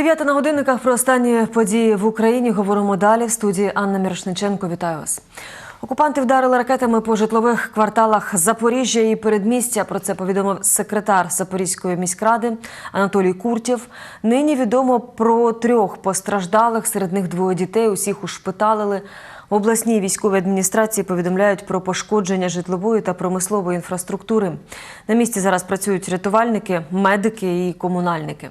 Дев'ята на годинниках про останні події в Україні говоримо далі. В студії Анна Мірошниченко. Вітаю вас. Окупанти вдарили ракетами по житлових кварталах Запоріжжя і передмістя. Про це повідомив секретар Запорізької міськради Анатолій Куртєв. Нині відомо про трьох постраждалих. Серед них двоє дітей. Усіх ушпиталили. В обласній військовій адміністрації повідомляють про пошкодження житлової та промислової інфраструктури. На місці зараз працюють рятувальники, медики і комунальники.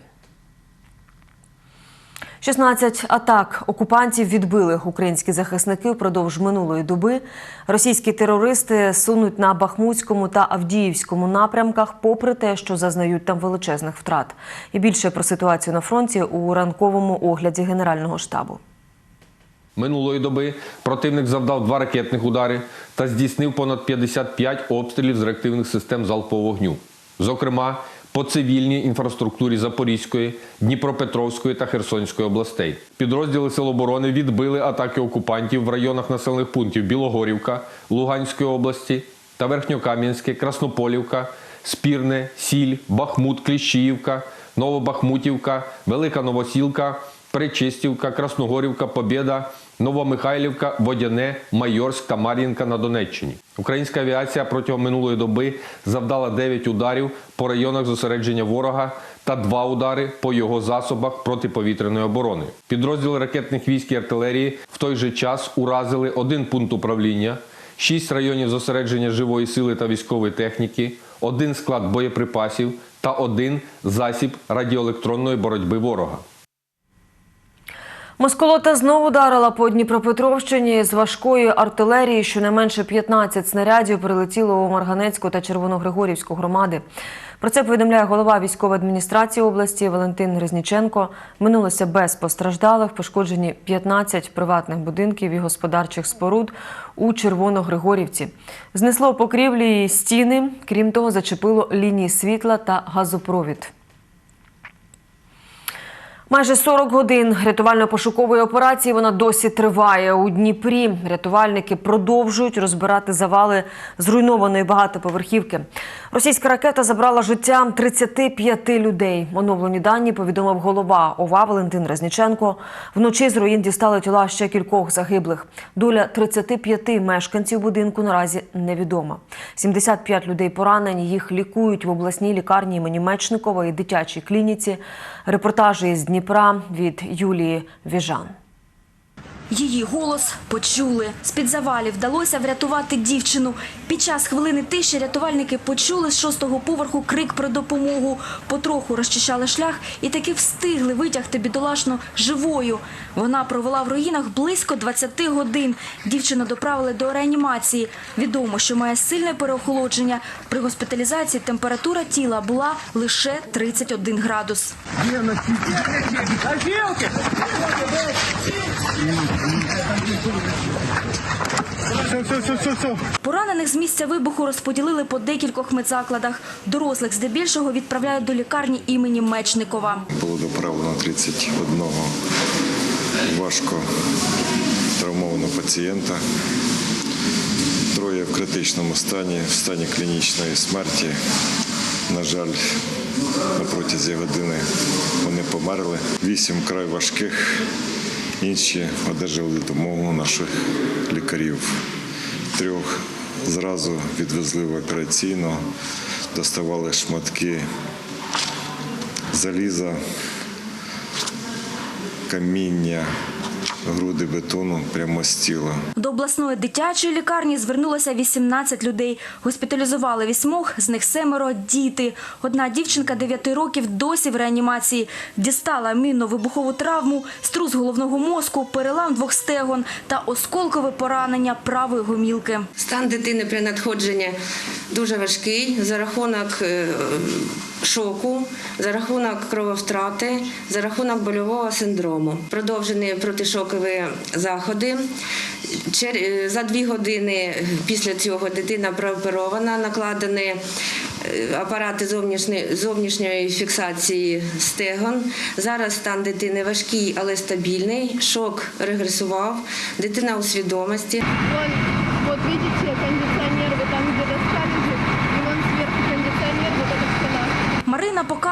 16 атак окупантів відбили українські захисники впродовж минулої доби. Російські терористи сунуть на Бахмутському та Авдіївському напрямках, попри те, що зазнають там величезних втрат. І більше про ситуацію на фронті у ранковому огляді Генерального штабу. Минулої доби противник завдав два ракетних удари та здійснив понад 55 обстрілів з реактивних систем залпового вогню. Зокрема, по цивільній інфраструктурі Запорізької, Дніпропетровської та Херсонської областей. Підрозділи Сил оборони відбили атаки окупантів в районах населених пунктів Білогорівка, Луганської області та Верхньокам'янське, Краснополівка, Спірне, Сіль, Бахмут, Кліщіївка, Новобахмутівка, Велика Новосілка, Причистівка, Красногорівка, Побєда, Новомихайлівка, Водяне, Майорськ та Мар'їнка на Донеччині. Українська авіація протягом минулої доби завдала 9 ударів по районах зосередження ворога та 2 удари по його засобах протиповітряної оборони. Підрозділи ракетних військ і артилерії в той же час уразили один пункт управління, 6 районів зосередження живої сили та військової техніки, один склад боєприпасів та один засіб радіоелектронної боротьби ворога. Москолота знову ударила по Дніпропетровщині з важкої артилерії. Щонайменше 15 снарядів прилетіло у Марганецьку та Червоногригорівську громади. Про це повідомляє голова військової адміністрації області Валентин Резніченко. Минулося без постраждалих, пошкоджені 15 приватних будинків і господарчих споруд у Червоногригорівці. Знесло покрівлі і стіни. Крім того, зачепило лінії світла та газопровід. Майже 40 годин рятувально-пошукової операції вона досі триває у Дніпрі. Рятувальники продовжують розбирати завали зруйнованої багатоповерхівки. Російська ракета забрала життя 35 людей. Оновлені дані повідомив голова ОВА Валентин Резніченко. Вночі з руїн дістали тіла ще кількох загиблих. Доля 35 мешканців будинку наразі невідома. 75 людей поранені. Їх лікують в обласній лікарні імені Мечникова і дитячій клініці. Репортажі з Дніпра від Юлії Віжан. Її голос почули. З-під завалів вдалося врятувати дівчину. Під час хвилини тиші рятувальники почули з шостого поверху крик про допомогу. Потроху розчищали шлях і таки встигли витягти бідолашну живою. Вона провела в руїнах близько 20 годин. Дівчину доправили до реанімації. Відомо, що має сильне переохолодження. При госпіталізації температура тіла була лише 31 градус. Все, все. Поранених з місця вибуху розподілили по декількох медзакладах. Дорослих здебільшого відправляють до лікарні імені Мечникова. Було доправлено 31 важко травмованого пацієнта. Троє в критичному стані, в стані клінічної смерті. На жаль, на протязі години вони померли. Вісім край важких, інші одержали допомогу наших лікарів. Трьох зразу відвезли в операційну, доставали шматки заліза, каміння, груди бетону прямо з тіла. До обласної дитячої лікарні звернулося 18 людей. Госпіталізували вісьмох, з них семеро – діти. Одна дівчинка 9 років досі в реанімації. Дістала мінно-вибухову травму, струс головного мозку, перелам двох стегон та осколкове поранення правої гомілки. Стан дитини при надходженні дуже важкий за рахунок е, шоку, за рахунок крововтрати, за рахунок больового синдрому. Продовжені протишокові заходи. Е, За дві години після цього дитина прооперована, накладені е, апарати зовнішньої, зовнішньої фіксації стегон. Зараз стан дитини важкий, але стабільний. Шок регресував. Дитина у свідомості. Вон, вот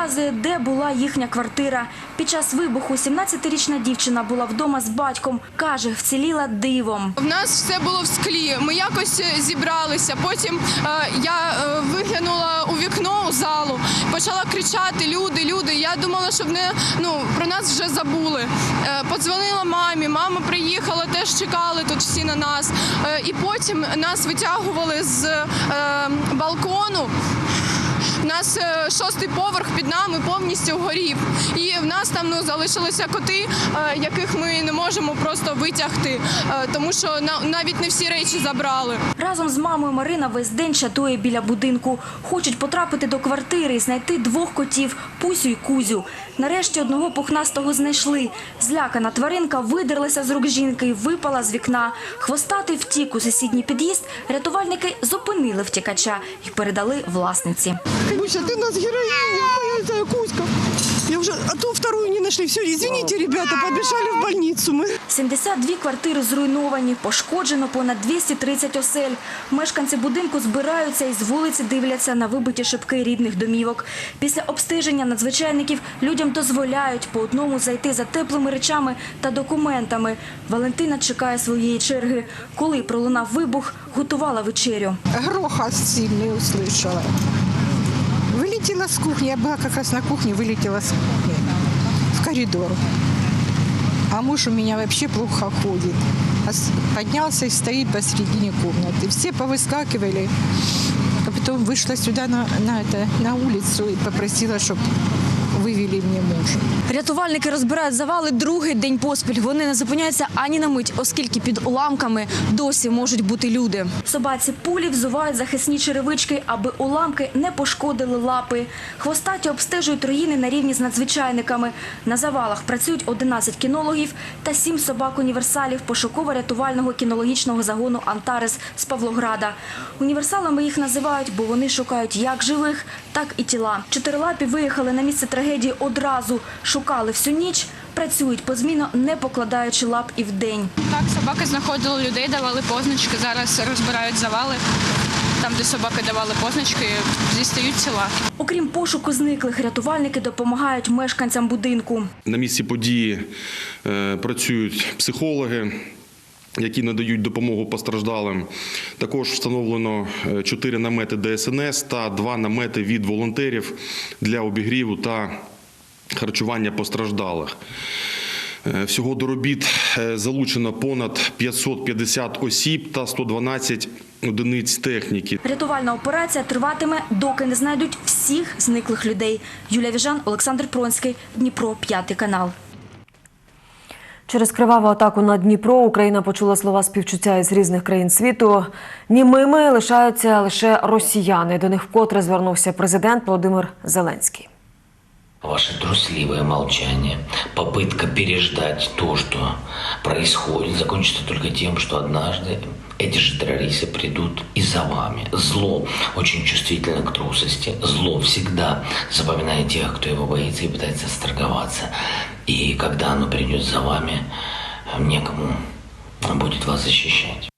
показує, де була їхня квартира. Під час вибуху 17-річна дівчина була вдома з батьком. Каже, вціліла дивом. В нас все було в склі. Ми якось е, зібралися. Потім е, я е, виглянула у вікно у залу, почала кричати: Люди, люди. Я думала, щоб не ну про нас вже забули. Подзвонила мамі. Мама приїхала, теж чекали тут всі на нас. І потім нас витягували з балкону. Нас е, шостий поверх під нами повністю горів. І в нас там ну, залишилися коти, е, яких ми не можемо просто витягти, е, тому що на- навіть не всі речі забрали. Разом з мамою Марина весь день чатує біля будинку. Хочуть потрапити до квартири і знайти двох котів Пусю і Кузю. Нарешті одного пухнастого знайшли. Злякана тваринка видерлася з рук жінки і випала з вікна. Хвостатий втік у сусідній під'їзд. Рятувальники зупинили втікача і передали власниці. Буся, у нас героиня, уже, а то вторую не нашли. Все, извините, ребята, побежали в больницу мы. 72 квартири зруйновані, пошкоджено понад 230 осель. Мешканці будинку збираються і з вулиці дивляться на вибиті шибки рідних домівок. Після обстеження надзвичайників людям дозволяють по одному зайти за теплими речами та документами. Валентина чекає своєї черги. Коли пролунав вибух, готувала вечерю. Грохот сильный услышала. Вылетела с кухни. Я была как раз на кухне, вылетела с кухни в коридор. А муж у меня вообще плохо ходит. А Поднялся и стоит посередине комнаты. Все повыскакивали. А потом вышла сюда на, на, это, на улицу и попросила, чтобы вывели мне мужа. Рятувальники розбирають завали другий день поспіль. Вони не зупиняються ані на мить, оскільки під уламками досі можуть бути люди. Собаці пулі взувають захисні черевички, аби уламки не пошкодили лапи. Хвостаті обстежують руїни на рівні з надзвичайниками. На завалах працюють 11 кінологів та 7 собак-універсалів пошуково-рятувального кінологічного загону «Антарес» з Павлограда. Універсалами їх називають, бо вони шукають як живих, так і тіла. Чотирилапі виїхали на місце трагедії одразу. Шукали всю ніч, працюють позмінно, не покладаючи лап і вдень. Так, собаки знаходили людей, давали позначки. Зараз розбирають завали. Там, де собаки давали позначки, дістають тіла. Окрім пошуку зниклих, рятувальники допомагають мешканцям будинку. На місці події е, працюють психологи. Які надають допомогу постраждалим. Також встановлено е, чотири намети ДСНС та два намети від волонтерів для обігріву та харчування постраждалих. Е, Всього до робіт е, залучено понад 550 осіб та 112 одиниць техніки. Рятувальна операція триватиме, доки не знайдуть всіх зниклих людей. Юлія Віжан, Олександр Пронський, Дніпро, п'ятий канал. Через криваву атаку на Дніпро Україна почула слова співчуття із різних країн світу. Німими лишаються лише росіяни. До них вкотре звернувся президент Володимир Зеленський. Ваше трусливое молчание, попытка переждать то, что происходит, закончится только тем, что однажды эти же террористы придут и за вами. Зло очень чувствительно к трусости. Зло всегда запоминает тех, кто его боится и пытается сторговаться. И когда оно придет за вами, некому будет вас защищать.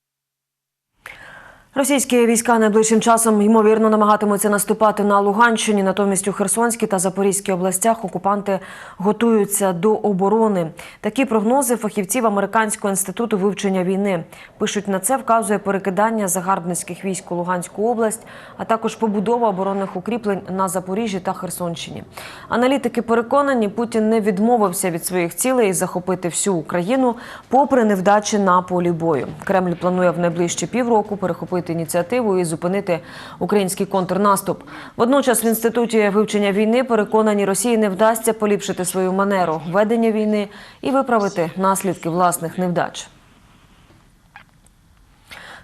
Російські війська найближчим часом ймовірно намагатимуться наступати на Луганщині. Натомість у Херсонській та Запорізькій областях окупанти готуються до оборони. Такі прогнози фахівців Американського інституту вивчення війни пишуть на це, вказує перекидання загарбницьких військ у Луганську область, а також побудова оборонних укріплень на Запоріжжі та Херсонщині. Аналітики переконані, Путін не відмовився від своїх цілей захопити всю Україну, попри невдачі на полі бою. Кремль планує в найближчі півроку перехопити ініціативу і зупинити український контрнаступ. Водночас в інституті вивчення війни переконані Росії не вдасться поліпшити свою манеру ведення війни і виправити наслідки власних невдач.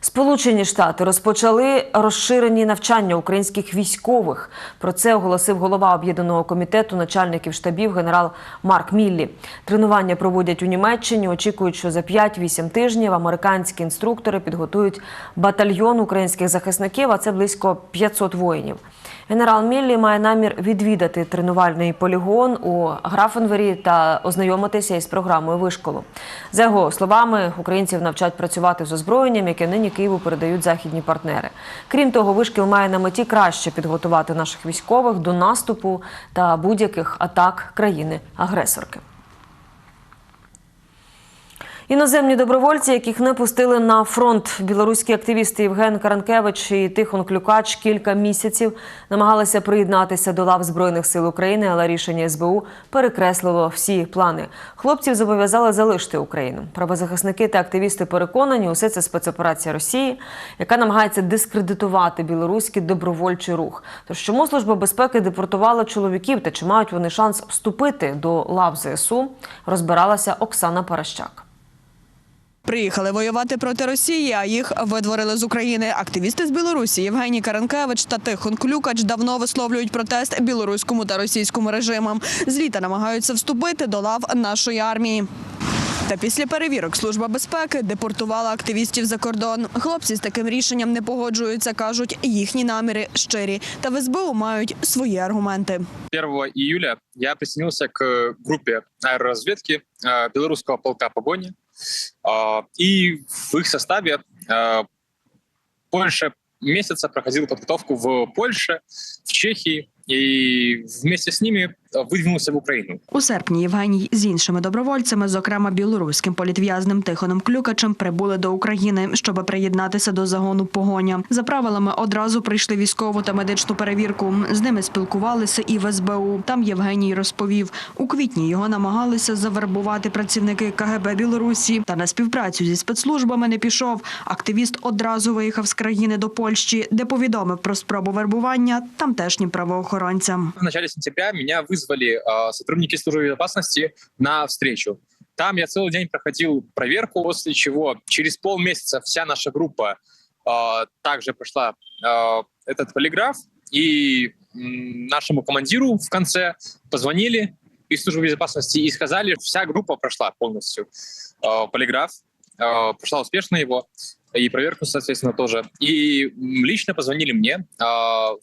Сполучені Штати розпочали розширені навчання українських військових. Про це оголосив голова об'єднаного комітету начальників штабів генерал Марк Міллі. Тренування проводять у Німеччині. Очікують, що за 5-8 тижнів американські інструктори підготують батальйон українських захисників, а це близько 500 воїнів. Генерал Міллі має намір відвідати тренувальний полігон у Графенвері та ознайомитися із програмою вишколу. За його словами, українців навчать працювати з озброєнням, яке нині Києву передають західні партнери. Крім того, вишкіл має на меті краще підготувати наших військових до наступу та будь-яких атак країни-агресорки. Іноземні добровольці, яких не пустили на фронт, білоруські активісти Євген Каранкевич і Тихон Клюкач кілька місяців намагалися приєднатися до лав збройних сил України, але рішення СБУ перекреслило всі плани. Хлопців зобов'язали залишити Україну. Правозахисники та активісти переконані, усе це спецоперація Росії, яка намагається дискредитувати білоруський добровольчий рух. Тож чому служба безпеки депортувала чоловіків та чи мають вони шанс вступити до лав ЗСУ, розбиралася Оксана Паращак. Приїхали воювати проти Росії, а їх видворили з України. Активісти з Білорусі Євгеній Каранкевич та Тихон Клюкач давно висловлюють протест білоруському та російському режимам. З літа намагаються вступити до лав нашої армії. Та після перевірок служба безпеки депортувала активістів за кордон. Хлопці з таким рішенням не погоджуються. кажуть, їхні наміри щирі. Та в СБУ мають свої аргументи. 1 июля я присоединился к группе аэроразведки э, белорусского полка «Погони». Э, И в их составе э, больше месяца проходил подготовку в Польше, в Чехии, и вместе с ними выдвинулся в Украину. У серпні Євгеній з іншими добровольцями, зокрема білоруським політв'язним Тихоном Клюкачем, прибули до України, щоб приєднатися до загону погоня. За правилами одразу прийшли військову та медичну перевірку. З ними спілкувалися і в СБУ. Там Євгеній розповів, у квітні його намагалися завербувати працівники КГБ Білорусі. Та на співпрацю зі спецслужбами не пішов. Активіст одразу виїхав з країни до Польщі, де повідомив про спробу вербування тамтешнім правоохоронцям. В начале сентября меня вызвали э, сотрудники службы безопасности на встречу. Там я целый день проходил проверку, после чего через полмесяца вся наша группа э, также прошла э, этот полиграф, и нашему командиру в конце позвонили из службы безопасности и сказали, вся группа прошла полностью э, полиграф, э, прошла успешно его, и проверку, соответственно, тоже. И м, лично позвонили мне, э,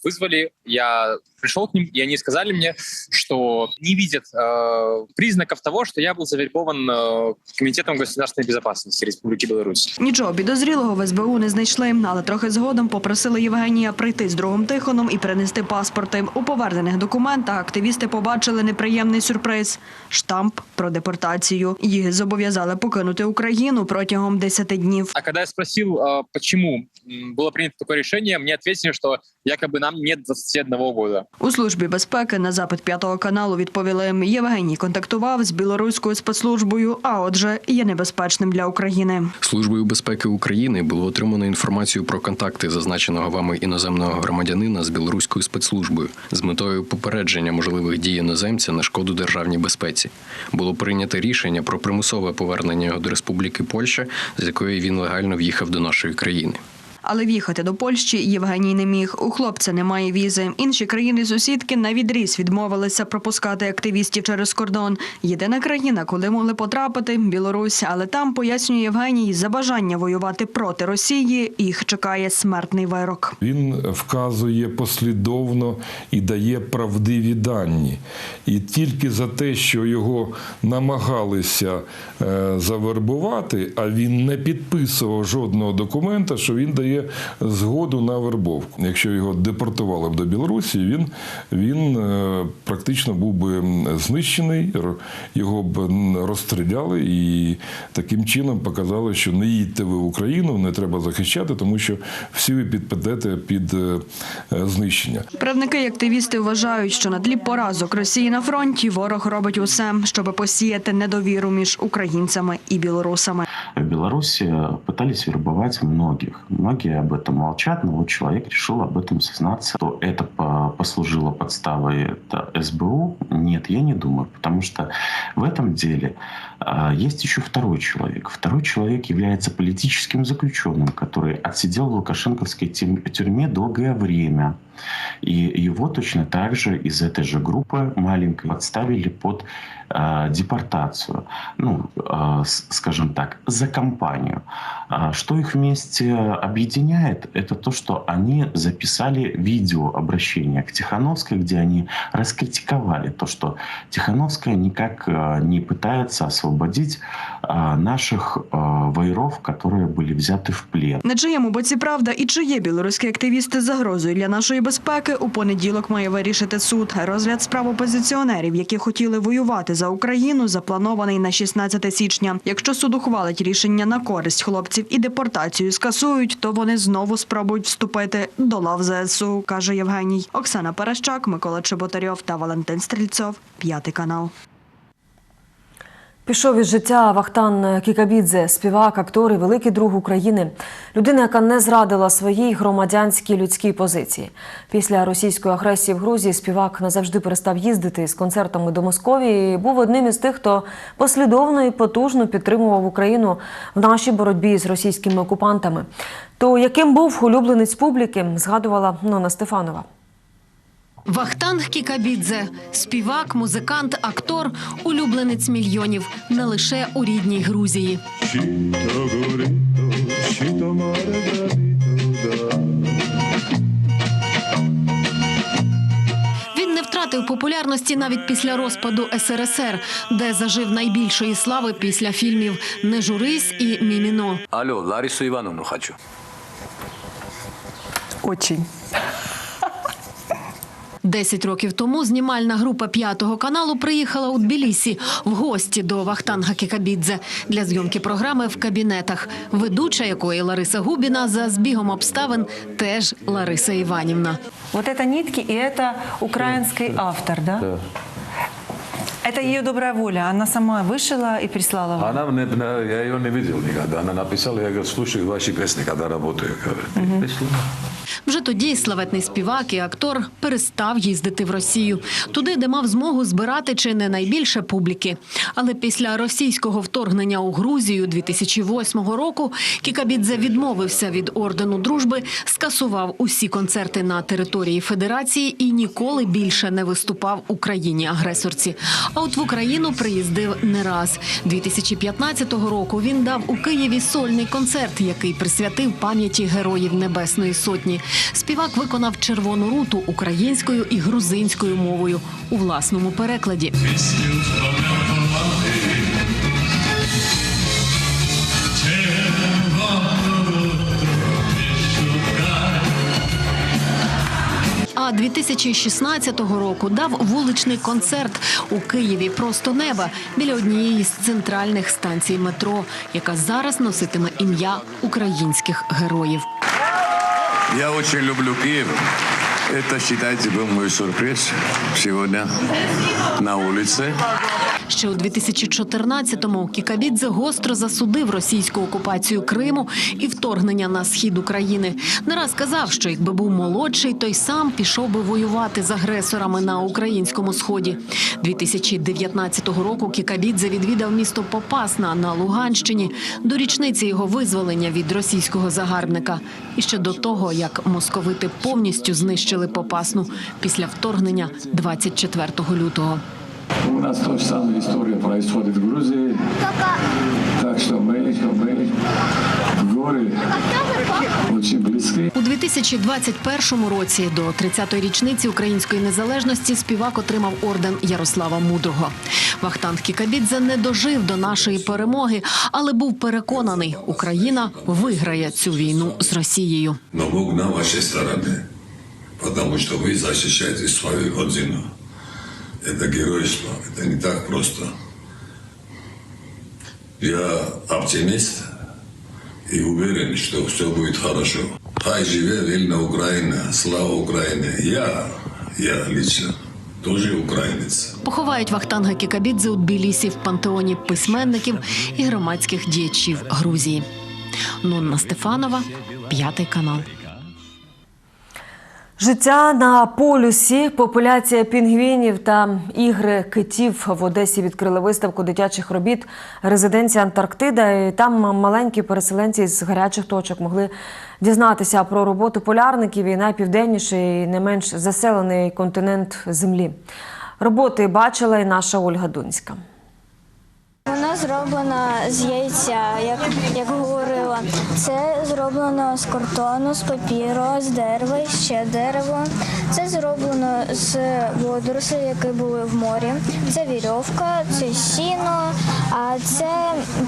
вызвали, я пришел к ним, и они сказали мне, что не видят э, признаков того, что я был завербован э, Комитетом государственной безопасности Республики Беларусь. Нічого підозрілого в СБУ не знайшли, але трохи згодом попросили Євгенія прийти з другом Тихоном і принести паспорти. У повернених документах активісти побачили неприємний сюрприз – штамп про депортацію. Їх зобов'язали покинути Україну протягом 10 днів. А когда я спросил, э, почему м, было принято такое решение, мне ответили, что якобы нам нет 21 года. У службі безпеки на запит п'ятого каналу відповіли, Євгеній контактував з білоруською спецслужбою, а отже, є небезпечним для України. Службою безпеки України було отримано інформацію про контакти зазначеного вами іноземного громадянина з білоруською спецслужбою з метою попередження можливих дій іноземця на шкоду державній безпеці. Було прийнято рішення про примусове повернення його до Республіки Польща, з якої він легально в'їхав до нашої країни. Але в'їхати до Польщі Євгеній не міг. У хлопця немає візи. Інші країни-сусідки на відріз відмовилися пропускати активістів через кордон. Єдина країна, куди могли потрапити Білорусь. Але там пояснює Євгеній, за бажання воювати проти Росії їх чекає смертний вирок. Він вказує послідовно і дає правдиві дані. І тільки за те, що його намагалися е, завербувати, а він не підписував жодного документа, що він дає згоду на вербовку. Якщо його депортували б до Білорусі, він, він е, практично був би знищений, його б розстріляли і таким чином показали, що не їдьте ви в Україну, не треба захищати, тому що всі ви підпадете під е, е, знищення. Правники і активісти вважають, що на тлі поразок Росії на фронті ворог робить усе, щоб посіяти недовіру між українцями і білорусами. В Беларуси пытались вербовать многих Многие об этом молчат, но вот человек решил об этом сознаться. То это по- послужило подставой это СБУ? Нет, я не думаю, потому что в этом деле а, есть еще второй человек. Второй человек является политическим заключенным, который отсидел в Лукашенковской тюрь- тюрьме долгое время. И его точно так же из этой же группы маленькой подставили под э, депортацию. Ну, э, скажем так, за компанию. А Что их вместе объединяет, это то, что они записали видеообращение к Тихановской, где они раскритиковали то, что Тихановская никак не пытается освободить освободить а, наших а, воеров, которые были взяты в плен. На чиєму боці правда і чи є білоруські активісти загрозою для нашої безпеки у понеділок має вирішити суд. Розгляд справ опозиціонерів, які хотіли воювати за Україну, запланований на 16 січня. Якщо суд ухвалить рішення на користь хлопців і депортацію скасують, то вони знову спробують вступити до лав ЗСУ, каже Євгеній. Оксана Паращак, Микола Чеботарьов та Валентин Стрільцов. П'ятий канал. Пішов із життя Вахтан Кікабідзе, співак, актор і великий друг України. Людина, яка не зрадила своїй громадянській людській позиції. Після російської агресії в Грузії співак назавжди перестав їздити з концертами до Московії. і Був одним із тих, хто послідовно і потужно підтримував Україну в нашій боротьбі з російськими окупантами. То яким був улюбленець публіки, згадувала Нона Стефанова. Вахтанг Кікабідзе – співак, музикант, актор, улюбленець мільйонів не лише у рідній Грузії. Він не втратив популярності навіть після розпаду СРСР, де зажив найбільшої слави після фільмів «Не журись» і «Міміно». Алло, Ларису Ивановну хочу. Очень. Десять років тому знімальна група п'ятого каналу приїхала у Тбілісі в гості до Вахтанга Кікабідзе для зйомки програми в кабінетах, ведуча якої Лариса Губіна за збігом обставин теж Лариса Іванівна. Вот это нитки, і це український автор, да? Это ее добрая воля. Она сама вышила и прислала вам. Она, не, не- я ее не видел никогда. Она написала, я говорю, слушаю ваши песни, когда работаю. Вже тоді славетний співак і актор перестав їздити в Росію, туди, де мав змогу збирати чи не найбільше публіки. Але після російського вторгнення у Грузію 2008 року Кікабідзе відмовився від ордену дружби, скасував усі концерти на території Федерації і ніколи більше не виступав у країні-агресорці. А от в Україну приїздив не раз. 2015 року він дав у Києві сольний концерт, який присвятив пам'яті героїв Небесної Сотні. Співак виконав червону руту українською і грузинською мовою у власному перекладі. А 2016 року дав вуличний концерт у Києві просто неба біля однієї з центральних станцій метро, яка зараз носитиме ім'я українських героїв. Я дуже люблю Київ. Это, считайте, был мой сюрприз сегодня на улице. Ще у 2014-му Кікабідзе гостро засудив російську окупацію Криму і вторгнення на схід України. Не раз казав, що якби був молодший, той сам пішов би воювати з агресорами на українському сході. 2019 року Кікабідзе відвідав місто Попасна на Луганщині до річниці його визволення від російського загарбника. І ще до того, як московити повністю знищили Попасну після вторгнення 24 лютого. У нас та же самая история происходит в Грузии. Так что мы, мы в горе очень близки. У 2021 році до 30-ї річниці української незалежності співак отримав орден Ярослава Мудрого. Вахтанг Кікабідзе не дожив до нашої перемоги, але був переконаний, Україна виграє цю війну з Росією. Но Бог на вашей стороне, потому что вы защищаете свою родину. Это геройство, это не так просто. Я оптимист и уверен, что все будет хорошо. Хай живе вільна Украина, слава Украине. Я, я лично тоже украинец. Поховають Вахтанга Кікабідзе у Тбілісі в пантеоні письменників і громадських діячів Грузії. Нонна Стефанова, п'ятий канал. Життя на полюсі, популяція пінгвінів та ігри китів в Одесі відкрили виставку дитячих робіт резиденція Антарктида. І там маленькі переселенці з гарячих точок могли дізнатися про роботу полярників і найпівденніший, і не менш заселений континент Землі. Роботи бачила і наша Ольга Дунська. Вона зроблена з яйця, як, як говорила. Це зроблено з картону, з папіру, з дерева, ще дерево. Це зроблено з водорослей, які були в морі. Це вірьовка, це сіно, А це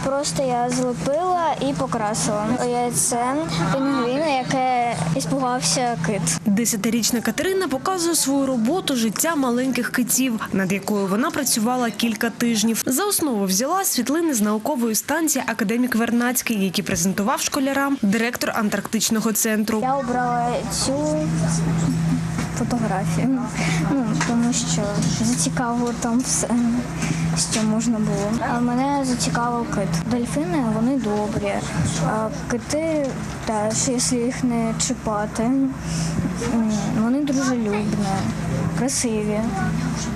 просто я злепила і покрасила. Яйце пінгвіна, яке іспугався кит. Десятирічна Катерина показує свою роботу життя маленьких китів, над якою вона працювала кілька тижнів. За основу взяла світлини з наукової станції Академік Вернацький, які презентував школярам директор антарктичного центру. Я обрала цю фотографію, ну, тому що зацікавило там все, що можна було. А мене зацікавив кит. Дельфіни вони добрі, а кити теж, якщо їх не чіпати, вони дружелюбні, красиві.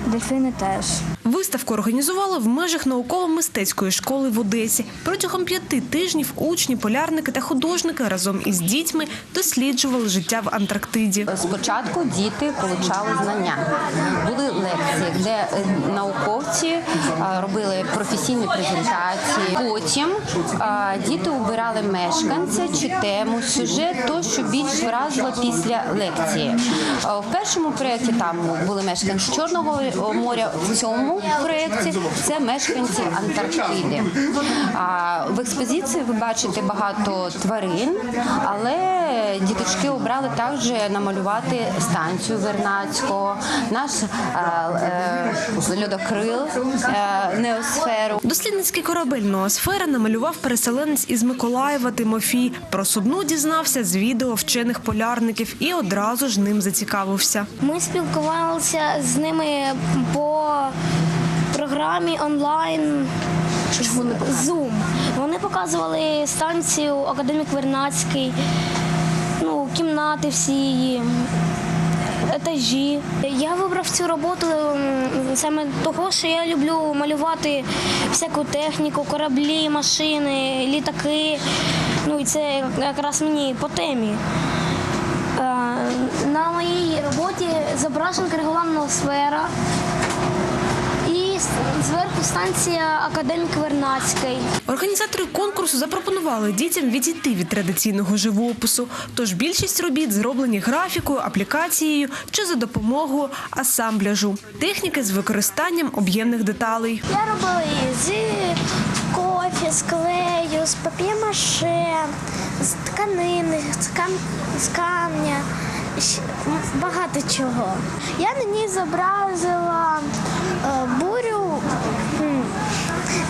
Дельфіни теж. Виставку організували в межах науково-мистецької школи в Одесі. Протягом п'яти тижнів учні, полярники та художники разом із дітьми досліджували життя в Антарктиді. Спочатку діти отримали знання. Були лекції, де е, науковці е, робили професійні презентації. Потім е, діти обирали мешканця чи тему, сюжет, то що більш вразило після лекції. В першому проєкті там були мешканці Чорного моря. В цьому проєкті це мешканці Антарктиди. В експозиції ви бачите багато тварин, але діточки обрали також намалювати станцію Вернацького, наш е, е, льодокрил, е, неосферу. Дослідницький корабель Ноосфера намалював переселенець із Миколаєва Тимофій. Про судну дізнався з відео вчених полярників і одразу ж ним зацікавився. Ми спілкувалися з ними по програмі онлайн Zoom. Вони показували станцію Академік Вернацький, ну, кімнати всі її. Етажі. Я вибрав цю роботу саме того, що я люблю малювати всяку техніку, кораблі, машини, літаки. Ну і це якраз мені по темі. Е, На моїй роботі зображена регулярна сфера зверху станція Академік Вернацький. Організатори конкурсу запропонували дітям відійти від традиційного живопису. Тож більшість робіт зроблені графікою, аплікацією чи за допомогою асамбляжу, техніки з використанням об'ємних деталей. Я робила її з кофі, з клею, з пап'є-маше, з тканини, з, кам... з камня. Багато чого. Я на ній зобразила е, бурю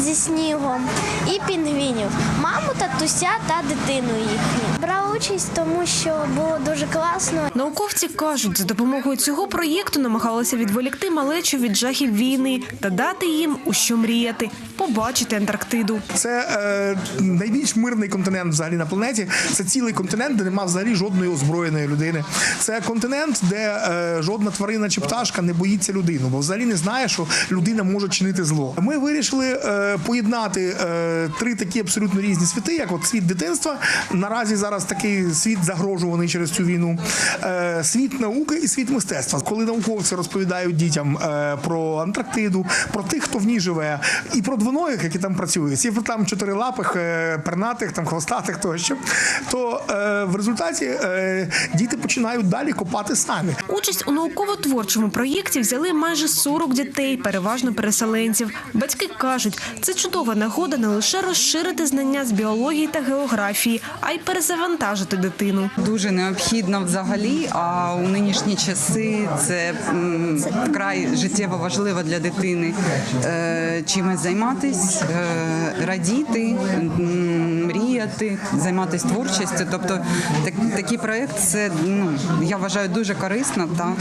зі снігом і пінгвінів, маму, татуся та дитину їхню. Брала участь, тому що було дуже класно. Науковці кажуть, за допомогою цього проєкту намагалися відволікти малечу від жахів війни та дати їм у що мріяти, побачити Антарктиду. Це е, найбільш мирний континент взагалі на планеті. Це цілий континент, де немає взагалі жодної озброєної людини. Це континент, де е, жодна тварина чи пташка не боїться людину, бо взагалі не знає, що людина може чинити зло. Ми вирішили е, поєднати е, три такі абсолютно різні світи, як от світ дитинства. Наразі зараз такий світ загрожуваний через цю війну. Е, світ науки і світ мистецтва. Коли науковці розповідають дітям е, про Антарктиду, про тих, хто в ній живе, і про двоногих, які там працюють, і там чотирилапих, пернатих, там хвостатих тощо, то в результаті діти починають далі копати самі. Участь у науково-творчому проєкті взяли майже 40 дітей, переважно переселенців. Батьки кажуть, це чудова нагода не лише розширити знання з біології та географії, а й перезавантажити дитину. Дуже необхідно взагалі, а у нинішні часи це вкрай життєво важливо для дитини е, чимось займатись, е, радіти, м, мріяти, займатися творчістю. Тобто так, такий проект це ну я вважаю дуже корисно та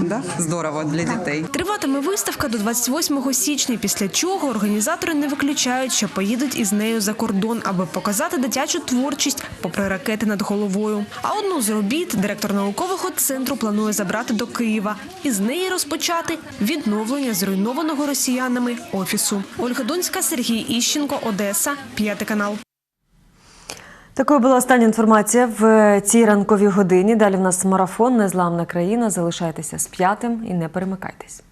да, здорово для дітей. Триватиме виставка до 28 січня, після чого організатори не виключають, що поїдуть із нею за кордон, аби показати дитячу творчість попри ракети над головою. А одну з робіт директор наукового центру планує забрати до Києва і з неї розпочати відновлення зруйнованого росіянами офісу. Ольга Донська, Сергій Іщенко, Одеса, п'ятий канал. Такою була остання інформація в цій ранковій годині. Далі в нас марафон Незламна країна. Залишайтеся з п'ятим і не перемикайтесь.